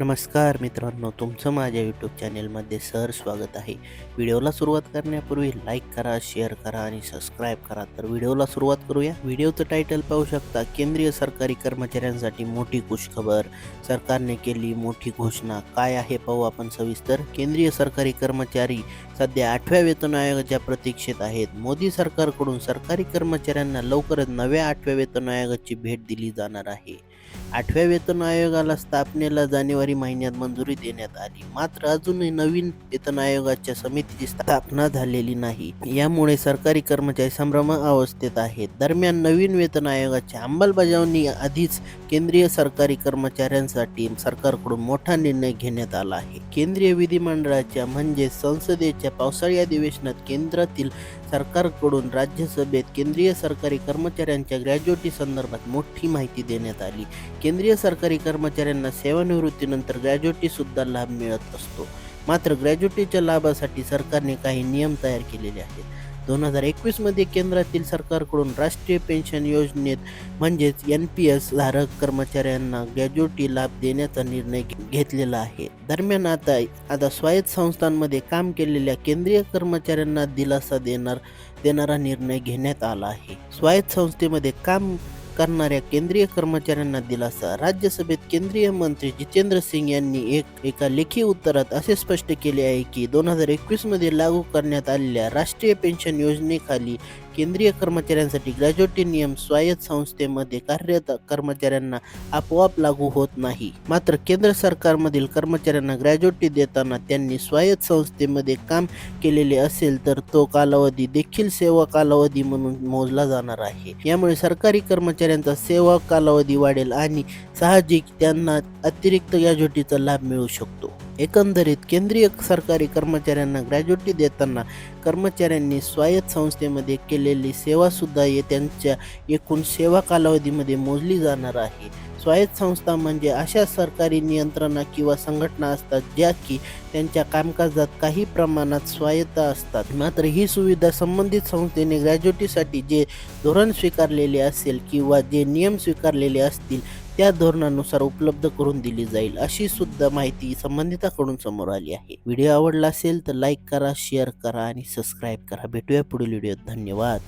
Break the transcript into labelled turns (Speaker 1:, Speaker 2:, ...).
Speaker 1: नमस्कार मित्रांनो तुमचं माझ्या यूट्यूब चॅनेलमध्ये सर स्वागत आहे. व्हिडिओला सुरुवात करण्यापूर्वी लाईक करा शेअर करा आणि सबस्क्राईब करा. तर व्हिडिओला सुरुवात करूया. व्हिडिओचं टायटल पाहू शकता केंद्रीय सरकारी कर्मचाऱ्यांसाठी मोठी खुशखबर. सरकारने केली मोठी घोषणा. काय आहे पाहू आपण सविस्तर. केंद्रीय सरकारी कर्मचारी सध्या आठव्या वेतन आयोगाच्या प्रतीक्षेत आहेत. मोदी सरकारकडून सरकारी कर्मचाऱ्यांना लवकरच नव्या आठव्या वेतन आयोगाची भेट दिली जाणार आहे. आठव्या वेतन आयोगाला स्थापनेला जानेवारी महिन्यात मंजुरी देण्यात आली. मात्र अजूनही नवीन वेतन आयोगाच्या समितीची स्थापना झालेली नाही. यामुळे सरकारी कर्मचारी संभ्रम अवस्थेत आहेत. दरम्यान नवीन वेतन आयोगाची अंमलबजावणी आधीच केंद्रीय सरकारी कर्मचाऱ्यांसाठी सरकारकडून मोठा निर्णय घेण्यात आला आहे. केंद्रीय विधिमंडळाच्या म्हणजे संसदेच्या पावसाळी अधिवेशनात केंद्रातील सरकारकडून राज्यसभेत केंद्रीय सरकारी कर्मचाऱ्यांच्या ग्रॅज्युएटी संदर्भात मोठी माहिती देण्यात आली. केंद्रीय सरकारी कर्मचाऱ्यांना सेवानिवृत्तीनंतर ग्रॅज्युएटी सुद्धा लाभ मिळत असतो. मात्र ग्रॅज्युएटीच्या लाभासाठी सरकारने काही नियम तयार केलेले आहेत. दोन हजार एकवीसमध्ये केंद्रातील सरकारकडून राष्ट्रीय पेन्शन योजनेत म्हणजेच एन पी एस धारक कर्मचाऱ्यांना ग्रॅज्युएटी लाभ देण्याचा निर्णय घेतलेला आहे. दरम्यान आता आता स्वायत्त संस्थांमध्ये काम केलेल्या केंद्रीय कर्मचाऱ्यांना दिलासा देणार देणारा निर्णय घेण्यात आला आहे. स्वायत्त संस्थेमध्ये काम करणाऱ्या केंद्रीय कर्मचाऱ्यांना दिलासा. राज्यसभेत केंद्रीय मंत्री जितेंद्र सिंग यांनी एक एका लेखी उत्तरात असे स्पष्ट केले आहे की दोन हजार एकवीसमध्ये लागू करण्यात आलेल्या राष्ट्रीय पेन्शन योजनेखाली केंद्रीय कर्मचाऱ्यांसाठी ग्रॅज्युएटी नियम स्वायत्त संस्थेमध्ये कार्यरत कर्मचाऱ्यांना आपोआप लागू होत नाही. मात्र केंद्र सरकारमधील कर्मचाऱ्यांना ग्रॅज्युएटी देताना त्यांनी स्वायत्त संस्थेमध्ये काम केलेले असेल तर तो कालावधी देखील सेवा कालावधी म्हणून मोजला जाणार आहे. यामुळे सरकारी कर्मचाऱ्यांचा सेवा कालावधी वाढेल आणि साहजिक त्यांना अतिरिक्त ग्रॅज्युएटीचा लाभ मिळू शकतो. एकंदरीत केंद्रीय सरकारी कर्मचाऱ्यांना ग्रॅज्युएटी देताना कर्मचाऱ्यांनी स्वायत्त संस्थेमध्ये केलेली सेवासुद्धा ये त्यांच्या एकूण सेवा कालावधीमध्ये मोजली जाणार आहे. स्वायत्त संस्था म्हणजे अशा सरकारी नियंत्रणा किंवा संघटना असतात ज्या की त्यांच्या कामकाजात काही प्रमाणात स्वायत्त असतात. मात्र ही सुविधा संबंधित संस्थेने ग्रॅज्युएटीसाठी जे धोरण स्वीकारलेले असेल किंवा जे नियम स्वीकारलेले असतील त्या धोरणानुसार उपलब्ध करून दिली जाईल अशी सुद्धा माहिती संबंधिताकडून समोर आली आहे. व्हिडिओ आवडला असेल तर लाईक करा शेअर करा आणि सबस्क्राईब करा. भेटूया पुढील व्हिडिओत धन्यवाद.